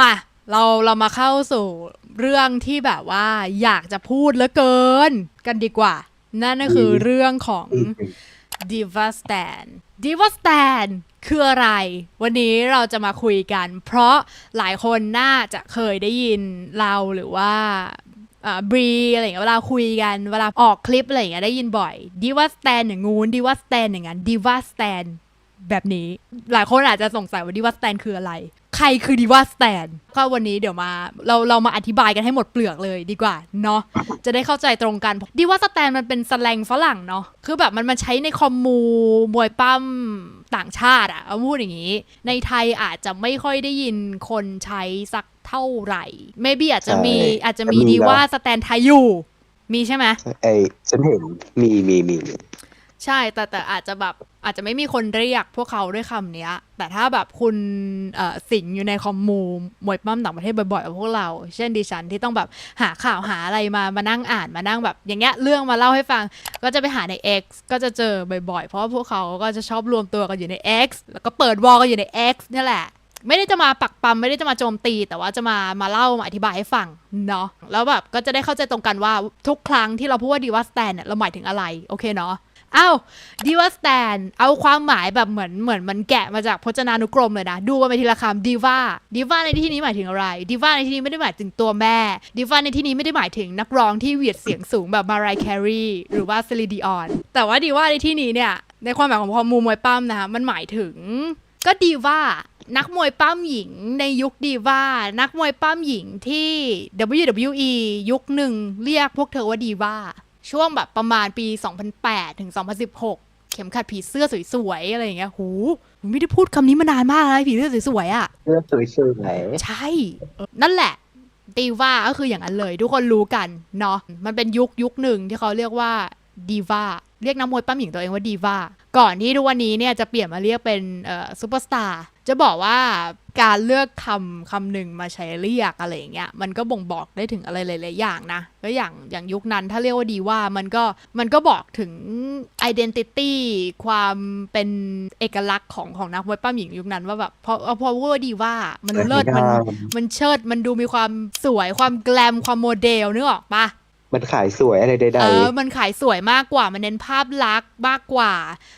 มาเราเรามาเข้าสู่เรื่องที่แบบว่าอยากจะพูดเหลือเกินกันดีกว่า นั่นก็คือเรื่องของ Diva Stan Diva Stan คืออะไร วันนี้เราจะมาคุยกัน เพราะหลายคนน่าจะเคยได้ยินเราหรือว่าบรีอะไรอย่างเงี้ยเวลาคุยกันเวลาออกคลิปอะไรอย่างเงี้ยได้ยินบ่อย Diva Stan อย่างงูน Diva Stan อย่างนั้น Diva Stan แบบนี้ หลายคนอาจจะสงสัยว่า Diva Stan คืออะไร ใครคือ Diva Stan ก็วันนี้เดี๋ยวมาเราเรามาอธิบายกันให้หมดเปลือกเลยดีกว่าเนาะจะได้เข้าใจตรงกันดีว่าสแตนมันเป็นสแลงฝรั่งเนาะคือแบบมันมาใช้ในคอมมูมวยปั้มต่างชาติอะเอาพูดอย่างนี้ ในไทยอาจจะไม่ค่อยได้ยินคนใช้สักเท่าไหร่ maybe อาจจะมีใช่อาจจะมีมีนะดีว่าสแตนไทยอยู่ มีใช่ไหมไอฉันเห็นมีมีมีมี ใช่แต่แต่อาจจะแบบอาจจะไม่มีคนเรียกพวกเขาด้วยคำเนี้ย แต่ถ้าแบบคุณสิงอยู่ในคอมมูมวยปั้มต่างประเทศบ่อยๆกับพวกเรา เช่นดิฉันที่ต้องแบบหาข่าวหาอะไรมามานั่งอ่านมานั่งแบบ อย่างเงี้ยเรื่องมาเล่าให้ฟัง ก็จะไปหาใน X ก็จะเจอบ่อยๆ เพราะพวกเขาก็จะชอบรวมตัวกันอยู่ใน X แล้วก็เปิดวอลกันอยู่ใน X นี่แหละ ไม่ได้จะมาปักปั๊มไม่ได้จะมาโจมตี แต่ว่าจะมามาเล่ามาอธิบายให้ฟังเนาะแล้วแบบก็จะได้เข้าใจตรงกันว่าทุกครั้งที่เราพูดว่าดีว่าสแตนเนี่ยเราหมายถึงอะไรโอเคเนาะ อ้าวดีว่าสแตนเอาความหมายแบบเหมือนเหมือนมันแกะมาจากพจนานุกรมเลยนะ ดูกันไปทีละคำดีว่าดีว่าในที่นี้หมายถึงอะไรดีว่าในที่นี้ไม่ได้หมายถึงตัวแม่ดีว่าในที่นี้ไม่ได้หมายถึงนักร้องที่เหวียดเสียงสูงแบบมารายแครีหรือว่าเซลีดิออนแต่ว่าดีว่าในที่นี้เนี่ยในความหมายของพอมูมวยปั้มนะคะมันหมายถึง ก็ดีว่านักมวยปั้มหญิงในยุคดีว่า นักมวยปั้มหญิงที่ WWE ยุคหนึ่งเรียกพวกเธอว่าดีว่า ช่วงแบบประมาณปี 2008 ถึง 2016 เข็มขัดผีเสื้อสวยๆ อะไรอย่างเงี้ย หูผมไม่ได้พูดคำนี้มานานมากแล้วนะผีเสื้อสวยๆอะเลือดสวยสวยใช่เออนั่นแหละตีว่าก็คืออย่างนั้นเลย ทุกคนรู้กันเนาะ มันเป็นยุคยุคหนึ่งที่เขาเรียกว่าดีว่าเรียกนักมวยปั้มหญิงตัวเองว่าดีว่าก่อนที่ทุกวันนี้เนี่ยจะเปลี่ยนมาเรียกเป็นเอ่อซูเปอร์สตาร์จะบอกว่า การเลือกคำคำหนึ่งมาใช้เรียกอะไรอย่างเงี้ยมันก็บ่งบอกได้ถึงอะไรหลายๆอย่างนะก็อย่างอย่างยุคนั้นถ้าเรียกว่าดีว่ามันก็มันก็บอกถึง identity ความเป็นเอกลักษณ์ของของนักมวยปั้มหญิงยุคนั้นว่าแบบพอพอพูดว่าดีว่ามันเลิศมันมันเชิดมันดูมีความสวยความแกลมความโมเดลนึกออกปะ มันขายสวยอะไรใดเออมันขายสวยมากกว่า มันเน้นภาพลักษณ์มากกว่า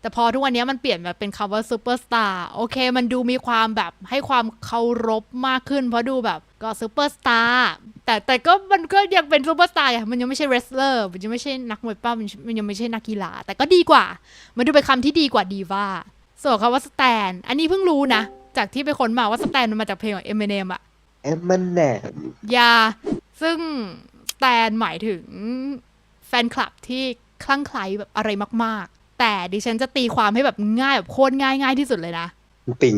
แต่พอทุกวันนี้มันเปลี่ยนมาเป็นคำว่าซูเปอร์สตาร์โอเค มันดูมีความแบบให้ความเคารพมากขึ้น เพราะดูแบบก็ซูเปอร์สตาร์แต่แต่ก็มันก็ยังเป็นซูเปอร์สตาร์มันยังไม่ใช่เรสเลอร์มันยังไม่ใช่นักมวยปั้มมันมันยังไม่ใช่นักกีฬาแต่ก็ดีกว่า มันดูเป็นคำที่ดีกว่าดีว่าส่วนคำว่าสแตนอันนี้เพิ่งรู้นะ จากที่ไปค้นมาว่าสแตนมันมาจากเพลงของเอมเนมอะๆเอ็มมันแหนมยาซึ่งส แตนหมายถึงแฟนคลับที่คลั่งไคล้แบบอะไรมาก ๆ แต่ดิฉันจะตีความให้แบบง่ายแบบโคตรง่ายง่ายที่สุดเลยนะ ติ่ง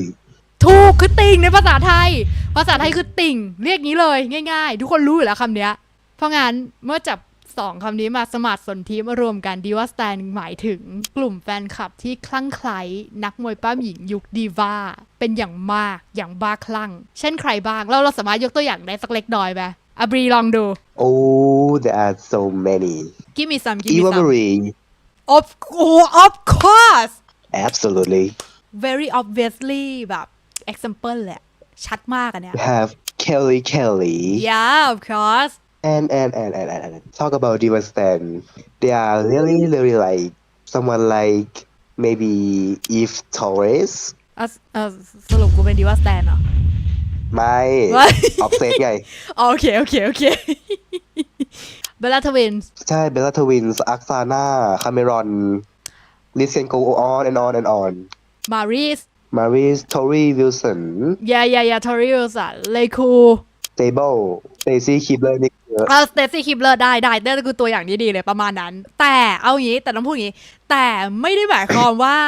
ถูกคือติ่งในภาษาไทย ภาษาไทยคือติ่ง เรียกงี้เลยง่าย ๆ ทุกคนรู้อยู่แล้วคำเนี้ย เพราะงั้นเมื่อจับสองคำนี้มาสมัครสนทีมารวมกันดีว่าสแตนหมายถึงกลุ่มแฟนคลับที่คลั่งไคล้นักมวยป้ามหญิงยุคดีว่าเป็นอย่างมากอย่างบ้าคลั่ง เช่นใครบ้างเราเราสามารถยกตัวอย่างได้สักเล็กน้อยไหม อะบรีลองดู โอ้ there are so many Give me some give me Eva some Marie of oh, of course absolutely very obviously แบบ example แหละ ชัดมากอะเนี่ย we have Kelly Kelly yeah of course and and and and and, and talk about Diva Stan they are really really like someone like maybe Eve Torres อ่ะเอ่อสรุปกูเป็นดีว่าสแตนเหรอ ไม่ไม่ ออฟเซตไงโอเค โอเค โอเค เบลล่าทวินส์ใช่เบลล่าทวินส์อักซาน่าคาเมรอนลิเซนโก on and on and on มารีส มาริสทอรีวิลสันยายายาทอริลสันเลคูเตเบิลสเตซี่คิปเลอร์นี่เยอะเออสเตซี่คิปเลอร์ได้ได้นั่นคือตัวอย่างที่ดีเลยประมาณนั้น แต่เอาอย่างนี้แต่ต้องพูดอย่างนี้ แต่ไม่ได้หมายความว่า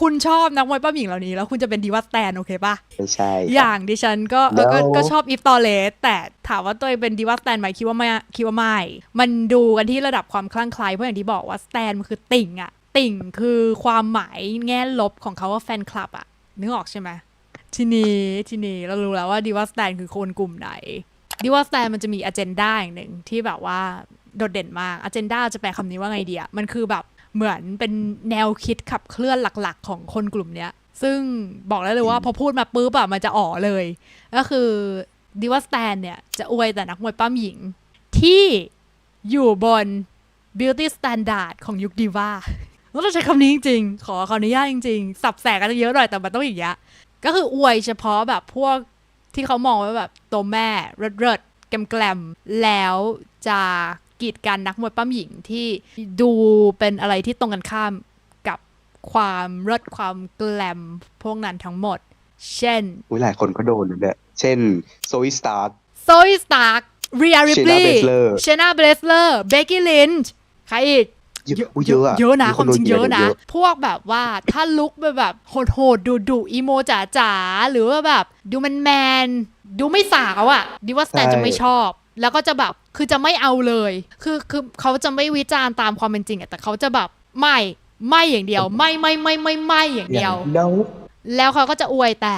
คุณชอบนักมวยป้าหญิงเหล่านี้ แล้วคุณจะเป็นดีว่าสแตนโอเคปะไม่ใช่ อย่างดิฉันก็เออก็แล้วก็ชอบอีฟตอเลสแต่ถามว่าตัวเองเป็นดีว่าสแตนไหมคิดว่าไม่คิดว่าไม่ มันดูกันที่ระดับความคลั่งไคล้เพราะอย่างที่บอกว่าสแตนมันคือติ่งอะติ่งคือความหมายแง่ลบของเขาว่าแฟนคลับอะนึกออกใช่ไหมทีนี้ทีนี้เรารู้แล้วว่าดีว่าสแตนคือคนกลุ่มไหนดีว่าสแตนมันจะมีอ g e n d a อย่างหนึ่งที่แบบว่าโดดเด่นมากอ g e n d a จะแปลคำนี้ว่าไงเดียมันคือแบบ เหมือนเป็นแนวคิดขับเคลื่อนหลักๆ ของคนกลุ่มเนี้ย ซึ่งบอกได้เลยว่าพอพูดมาปุ๊บอะมันจะอ๋อเลย ก็คือดิว a สแตนเนี่ย จะอวยแต่นักมวยปั้มหญิง ที่อยู่บน beauty standard ของยุคดีว่าเราต้องใช้คำนี้จริงๆ ขอขออนุญาตจริงๆ สับแสกันเยอะหน่อยแต่มันต้องอย่างเงี้ยก็คืออวยเฉพาะแบบพวกที่เขามองว่าแบบตัวแม่เริดๆแกลมๆแล้วจะ กีดกันนักมวยปั้มหญิงที่ดูเป็นอะไรที่ตรงกันข้ามกับความเริดความแกลมพวกนั้นทั้งหมด เช่นอุ้ยหลายคนก็โดนนะเนี่ยเช่นโซอิสตาร์โซยสตาร์กเรียริปลี Shayna Baszler เชนาเบสเลอร์เบกกี้ลินช์ใครอีกเยอะอุ๊ยเยอะอะเยอะนะมีความจริงโดเยอะนะเยอะพวกแบบว่าถ้าลุกไปแบบโหดๆดุดุๆอีโมจ๋าจ๋าๆหรือว่าแบบ ดูแมนแมนๆดูไม่สาวอะ่ะดิว่าสแตนจะไม่ชอบ แล้วก็จะแบบคือจะไม่เอาเลย คือคือเขาจะไม่วิจารณ์ตามความเป็นจริงอะแต่เขาจะแบบไม่ไม่อย่างเดียว ไม่ไม่ไม่ไม่ไม่อย่างเดียวเนาแล้วเขาก็จะอวยแต่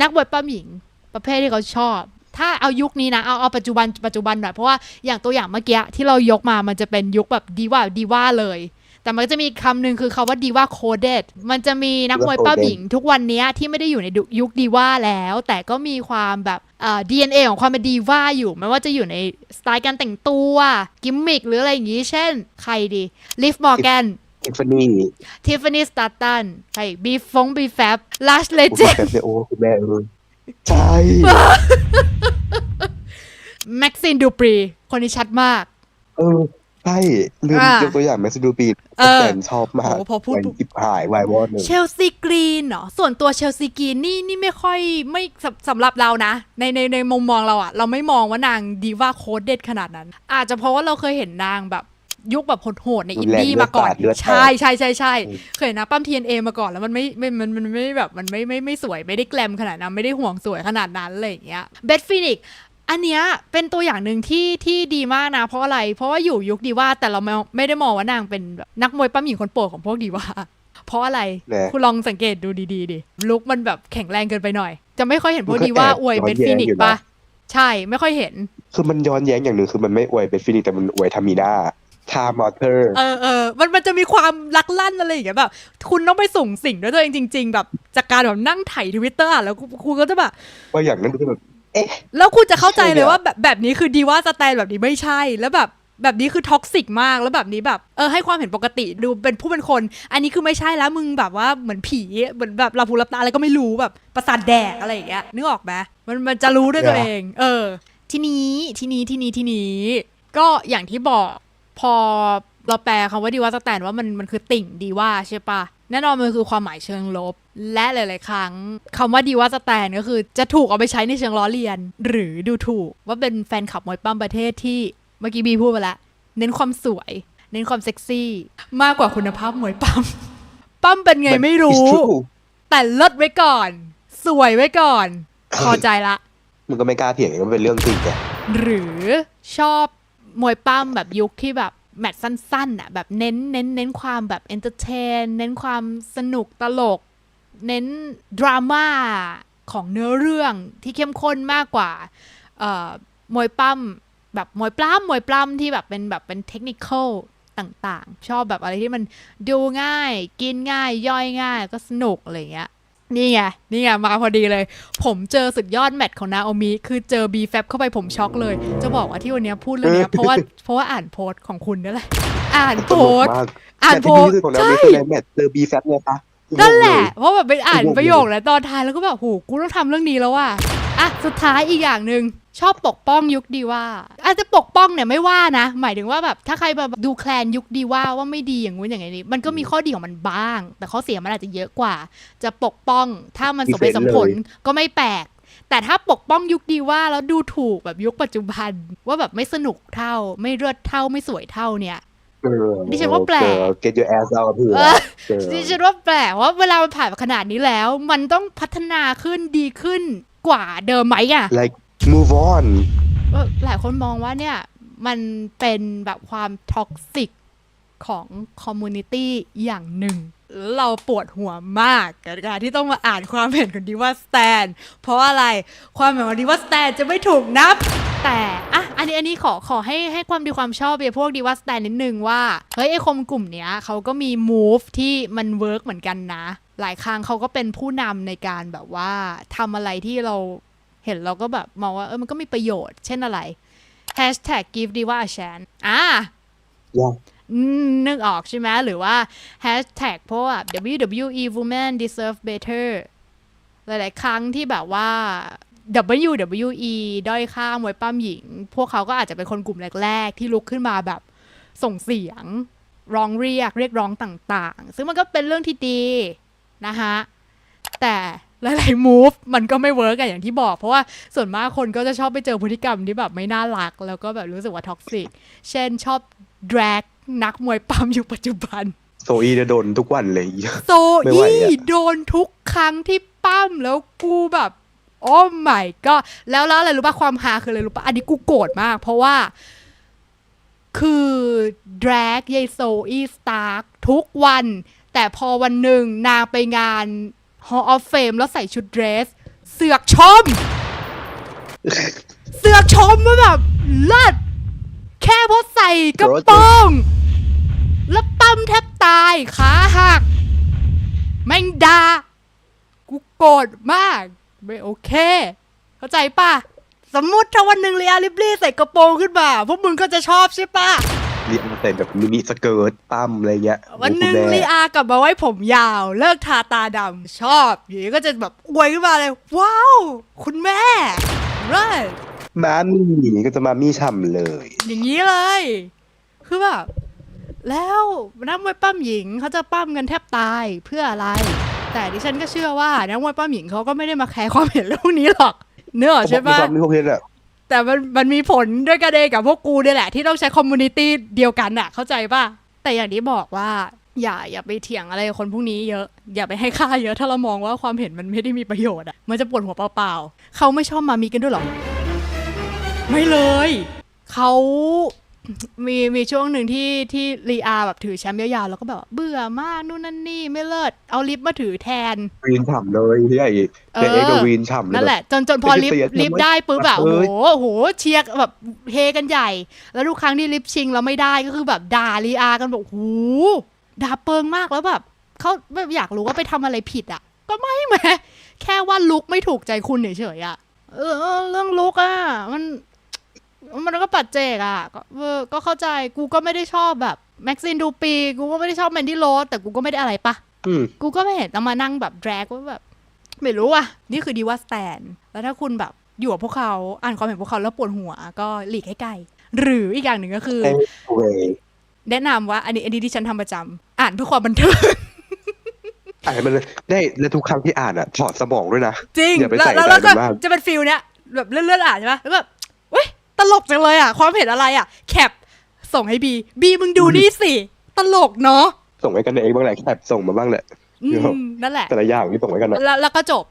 นักบวยปั้มหญิงประเภทที่เขาชอบ ถ้าเอายุคนี้นะเอาเอาปัจจุบันปัจจุบันหน่อยเพราะว่าอย่างตัวอย่างเมื่อกี้ที่เรายกมามันจะเป็นยุคแบบดีว่าดีว่าเลย แต่มันก็จะมีคำหนึ่งคือคาว่าดีว่าโคเดตมันจะมีนักมวยปั้มหญิงทุกวันนี้ที่ไม่ได้อยู่ในยุคดีว่าแล้ว แต่ก็มีความแบบเอ่อ DNA ของความเป็นดีว่าอยู่ ไม่ว่าจะอยู่ในสไตล์การแต่งตัว กิมมิคหรืออะไรอย่างนี้ เช่น ใครดีลิฟมอร์แกนทิฟฟานี่ทิฟฟานี่สตาร์ตันใครบีฟงบีแฟบลัชเลโอ้เจโหแบบเนี่ยโอ้คุณแม่เออใช่แม็กซินดูปรี คนนี้ชัดมาก เออ ใช่ลืมอะยกตัวอย่างแมสซิดูปีเออแฟนชอบมากโอ้พอพูดวันอิบหายวายวอดหนึ่ง เชลซีกรีนเนาะส่วนตัวเชลซีกรีนนี่นี่ไม่ค่อยไม่สำสำหรับเรานะในในในมุมมองเราอะเราไม่มองว่านางดีว่าโคดเด็ดขนาดนั้น อาจจะเพราะว่าเราเคยเห็นนางแบบยุคแบบโหดๆในอินดี้มาก่อนเลือดสาดเลือดแตกใช่ใช่ใช่ใช่อืมเคยเห็นนะปั้ม TNA มาก่อนแล้วมันไม่ไม่มันมันไม่แบบมันไม่ไม่ไม่สวยไม่ได้แกลมขนาดนั้นไม่ได้ห่วงสวยขนาดนั้นอะไรอย่างเงี้ยเบทฟินิก อันเนี้ยเป็นตัวอย่างหนึ่งที่ที่ดีมากนะ เพราะอะไร เพราะว่าอยู่ยุคดีว่าแต่เราไม่ไม่ได้มองว่านางเป็นแบบนักมวยปั้มหญิงคนโปรดของพวกดีว่าเพราะอะไรแน่คุณลองสังเกตดูดีๆดิลุกมันแบบแข็งแรงเกินไปหน่อย จะไม่ค่อยเห็นพวกดีว่ามันก็แอบอวยย้อนเบทแย้งฟินิกอยู่นะปะใช่ไม่ค่อยเห็น คือมันย้อนแย้งอย่างหนึ่งคือมันไม่อวยเบสฟินิกแต่มันอวยทามิน่าทามอเตอร์เออเออมันมันจะมีความลักลั่นอะไรอย่างเงี้ยแบบ คุณต้องไปส่งสิ่งด้วยตัวเองจริง ๆ แบบจากการแบบนั่งไถทวิตเตอร์แล้วคุณคุณก็จะแบบว่าอย่างนั้นก็แบบเอ๊ะ แล้วคุณจะเข้าใจใช่เลยเนี่ยว่าแบบแบบนี้คือดีว่าสแตนแบบนี้ไม่ใช่แล้วแบบแบบนี้คือท็อกซิกมากแล้วแบบนี้แบบเออให้ความเห็นปกติดูเป็นผู้เป็นคน อันนี้คือไม่ใช่แล้วมึงแบบว่าเหมือนผีเหมือนแบบลาพูรับตาอะไรก็ไม่รู้แบบประสาทแดกอะไรอย่างเงี้ยนึกออกไหมมันมันจะรู้ด้วยตัวเอง เออ ทีนี้ทีนี้ทีนี้ทีนี้ ก็อย่างที่บอกพอ เราแปลคำว่าดีว่าสแตนว่ามันมันคือติ่งดีว่าใช่ปะแน่นอนมันคือความหมายเชิงลบ และหลาย ๆ ครั้งคำว่าดีว่าสแตนก็คือจะถูกเอาไปใช้ในเชิงล้อเลียน หรือดูถูกว่าเป็นแฟนคลับมวยปั้มประเทศที่เมื่อกี้บีพูดไปแล้วเน้นความสวย เน้นความเซ็กซี่ มากกว่าคุณภาพมวยปั้มปั้มเป็นไงไม่รู้ It's true แต่เลิศไว้ก่อน สวยไว้ก่อน พอใจละมันก็ไม่กล้าเถียงมันเป็นเรื่องจริงไงหรือชอบมวยปั้มแบบยุคที่แบบ แมตช์สั้นๆอะแบบเน้นเน้นเน้นความแบบเอนเตอร์เทนเน้นความสนุกตลก เน้นดราม่าของเนื้อเรื่องที่เข้มข้นมากกว่ามวยปั้มแบบมวยปล้ำมวยปล้ำที่แบบเป็นแบบเป็นเทคนิคอลต่างๆ ชอบแบบอะไรที่มันดูง่าย กินง่ายย่อยง่ายก็สนุกอะไรเงี้ย นี่ไง นี่ไง มาพอดีเลย ผมเจอสุดยอดแมตช์ของนาโอมิ คือเจอ b f a b เข้าไปผมช็อกเลย จะบอกว่าที่วันเนี้ยพูดเรื่องเนี้ยเพราะว่าเพราะว่าอ่านโพสต์ของคุณนี่แหละ อ่านตโพลสกต์มากอ่านแต่โพที่สดีต์ที่สุดของเราใช่ไม่คืออะไรแมทเจอบีแฟตไงคะนั่นแหละ เพราะแบบไปอ่านงงเลยประโยคแล้วตอนท้ายแล้วก็แบบโหกูต้องทำเรื่องนี้แล้วว่ะ อะสุดท้ายอีกอย่างหนึ่งชอบปกป้องยุคดีว่า อาจจะปกป้องเนี่ยไม่ว่านะ หมายถึงว่าแบบถ้าใครแบบดูแคลนยุคดีว่าว่าไม่ดีอย่างงู้นอย่างนี้มันก็มีข้อดีของมันบ้าง แต่ข้อเสียมันอาจจะเยอะกว่า จะปกป้องถ้ามันสมเหตุสมผลก็ไม่แปลก แต่ถ้าปกป้องยุคดีว่าแล้วดูถูกแบบยุคปัจจุบัน ว่าแบบไม่สนุกเท่า ไม่เลือดเท่าไม่สวยเท่าเนี่ยเออดิฉันว่าแปลกเ get your ass out เผื่อเออเออดิฉันว่าแปลกว่าเวลามันผ่านมาขนาดนี้แล้ว มันต้องพัฒนาขึ้นดีขึ้น กว่าเดิมไหมอะ like move on เออหลายคนมองว่าเนี่ย มันเป็นแบบความท็อกซิกของคอมมูนิตี้อย่างหนึ่ง เราปวดหัวมากกับการที่ต้องมาอ่านความเห็นของดิว่าสแตน เพราะอะไรความเห็นของดิว่าสแตนจะไม่ถูกนับ แต่อะอันนี้อันนี้ขอขอให้ให้ความดีความชอบเบียพวกดีว่าสแตนนิดนึงว่า เฮ้ยไอคมกลุ่มเนี้ยเขาก็มี move ที่มันเวิร์กเหมือนกันนะ หลายครั้งเขาก็เป็นผู้นำในการแบบว่าทำอะไรที่เราเห็นเราก็แบบมองว่าเออมันก็มีประโยชน์ เช่นอะไร hashtag give diva a chance อ่า Yeah. อืมนึกออกใช่ไหมหรือว่า hashtag เพราะว่า WWE women deserve better หลาย ๆ ครั้งที่แบบว่า WWE ด้อยค่ามวยปั้มหญิง พวกเขาก็อาจจะเป็นคนกลุ่มแรก ๆ ที่ลุกขึ้นมาแบบส่งเสียง ร้องเรียกเรียกร้องต่างๆ ซึ่งมันก็เป็นเรื่องที่ดีนะคะแต่หลายๆ move มันก็ไม่เวิร์กอะอย่างที่บอก เพราะว่าส่วนมากคนก็จะชอบไปเจอพฤติกรรมที่แบบไม่น่ารัก แล้วก็แบบรู้สึกว่าท็อกซิก เช่นชอบ drag นักมวยปั้มอยู่ปัจจุบัน โซอีจะโดนทุกวันเลย โซไม่ไหวอี้อะโดนทุกครั้งที่ปั้มแล้วกูแบบ โอ้ไม่ก็แล้วแล้วอะไรรู้ป่ะความฮาคืออะไรรู้ป่ะอันนี้กูโกรธมาก เพราะว่า คือดรากยายโซอีสตาร์ทุกวัน แต่พอวันหนึ่งนางไปงาน Hall of Fame แล้วใส่ชุดเดรส เสือกชม เสือกชมว่าแบบเลิศแค่เพราะใส่กระโปรงแล้วปั้มแทบตายขาหัก แม่งดา กูโกรธมาก ไม่โอเค เข้าใจป่ะ สมมุติถ้าวันหนึ่งเรียลิบลี่ใส่กระโปรงขึ้นมา พวกมึงก็จะชอบใช่ป่ะ เรียนแต่แบบมินิสเกิร์ตปั้มอะไรเงี้ยวันหนึ่งคุณแม่ลีอากลับมาไว้ผมยาว เลิกทาตาดำชอบอย่างนี้ก็จะแบบอวยขึ้นมาเลย ว้าว คุณแม่เลิศมามี่ก็จะมามี่ช่ำเลย อย่างนี้เลย คือแบบแล้วนักมวยปั้มหญิงเขาจะปั้มกันแทบตายเพื่ออะไร แต่ดิฉันก็เชื่อว่านักมวยปั้มหญิงเขาก็ไม่ได้มาแคร์ความเห็นเรื่องนี้หรอกเนอะใช่ปะความมีความเห็นอะแต่มันมันมีผลด้วยกันเองกับพวกกูเนี่ยแหละ ที่ต้องใช้คอมมูนิตี้เดียวกันอะเข้าใจป่ะ แต่อย่างที่บอกว่า อย่าอย่าไปเถียงอะไรกับคนพวกนี้เยอะ อย่าไปให้ค่าเยอะถ้าเรามองว่าความเห็นมันไม่ได้มีประโยชน์อะมันจะปวดหัวเปล่าๆเขาไม่ชอบมามีกันด้วยเหรอ ไม่เลย เขา มีมีช่วงหนึ่งที่ที่ลีอาแบบถือแชมป์ยาวๆแล้วก็แบบว่าเบื่อมากนู่นนั่นนี่ไม่เลิศเอาลิฟต์มาถือแทนวีนฉ่ำเลยที่ไอ้เอแต่อเอ็กกับวีนฉ่ำเลยนั่นแหละจนจนพอลิฟต์เสียดายลิฟต์ได้ปุ๊บแบบเอ้โอ้ยโหโอ้โหเชียร์แบบเฮกันใหญ่ แล้วทุกครั้งที่ลิฟต์ชิงแล้วไม่ได้ก็คือแบบด่าลีอากันแบบโอ้โหด่าเปิงมากแล้วแบบเขาแบบอยากรู้ว่าไปทำอะไรผิดอะก็ไม่แหมแค่ว่าลุกไม่ถูกใจคุณเฉยๆอะเออเออเรื่องลุกอะมัน มันก็ปัจเจกอะก็เออก็เข้าใจกูก็ไม่ได้ชอบแบบแม็กซินดูปี กูก็ไม่ได้ชอบแมนดี้โรสแต่กูก็ไม่ได้อะไรปะอืมกูก็ไม่เห็นต้องมานั่งแบบแดรกว่าแบบ ไม่รู้อะ นี่คือดีว่าสแตน แล้วถ้าคุณแบบอยู่กับพวกเขาอ่านความเห็นพวกเขาแล้วปวดหัว ก็หลีกให้ไกลหรืออีกอย่างหนึ่งก็คือ anyway แนะนำว่าอันนี้อันนี้ที่ฉันทำประจำอ่านเพื่อความบันเทิงอ่านมันเลยได้และทุกครั้งที่อ่านอะถอดสมองด้วยนะจริงอย่าไปแล้วใส่แล้วใจแล้วก็มันมากจะเป็นฟิลเนี้ยแบบเลื่อนๆอ่านใช่ปะแล้วแบบเว้ย ตลกจังเลยอะ ความเห็นอะไรอะ แคป ส่งให้บี บีมึงดูนี่สิ ตลกเนาะ ส่งให้กันเองบ้างแหละแคปส่งมาบ้างแหละอืเดี๋ยวมนั่นแหละ แต่ละอย่างที่ส่งให้กันอะแล้วแล้วก็จบ